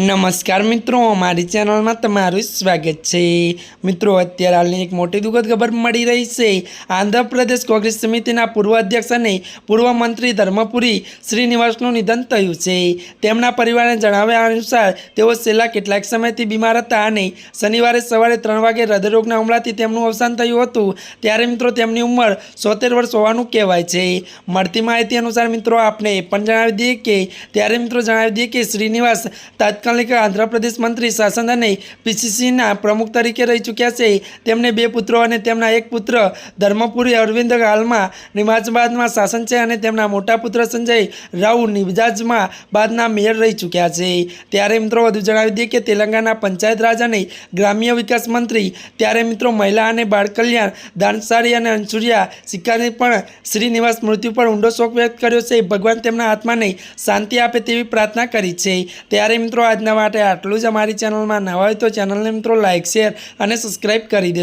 નમસ્કાર મિત્રો, અમારી ચેનલમાં તમારું સ્વાગત છે. મિત્રો, અત્યારે હાલની એક મોટી દુઃખદ ખબર મળી રહી છે. આંધ્રપ્રદેશ કોંગ્રેસ સમિતિના પૂર્વ અધ્યક્ષ અને પૂર્વ મંત્રી ધર્મપુરી શ્રીનિવાસનું નિધન થયું છે. તેમના પરિવારને જણાવ્યા અનુસાર, તેઓ છેલ્લા કેટલાક સમયથી બીમાર હતા અને શનિવારે સવારે ત્રણ વાગે હૃદયરોગના હુમલાથી તેમનું અવસાન થયું હતું. ત્યારે મિત્રો, તેમની ઉંમર સોતેર વર્ષ હોવાનું કહેવાય છે. મળતી માહિતી અનુસાર મિત્રો આપણે એ પણ જણાવી દઈએ કે, ત્યારે મિત્રો જણાવી દઈએ કે શ્રીનિવાસ તાત્કાલિક આંધ્રપ્રદેશ મંત્રી શાસન અને પીસીસીના પ્રમુખ તરીકે રહી ચૂક્યા છે. તેમને બે પુત્રો અને તેમના એક પુત્ર ધર્મપુરી અરવિંદ હાલમાં નિમાજબાદમાં શાસન છે અને તેમના મોટા પુત્ર સંજય રાવ નિજાજમાં બાદના મેયર રહી ચૂક્યા છે. ત્યારે મિત્રો વધુ જણાવી દઈએ કે તેલંગાના પંચાયત રાજ અને ગ્રામ્ય વિકાસ મંત્રી, ત્યારે મિત્રો મહિલા અને બાળ કલ્યાણ દાનસારી અને અંશુરિયા સિક્કાની પણ શ્રીનિવાસ મૃત્યુ પર ઊંડો શોક વ્યક્ત કર્યો છે. ભગવાન તેમના આત્માને શાંતિ આપે તેવી પ્રાર્થના કરી છે. ત્યારે મિત્રો આજના માટે આટલું જ અમારી ચેનલમાં નવા હોય તો ચેનલને મિત્રો લાઇક શેર અને સબસ્ક્રાઈબ કરી દેજો.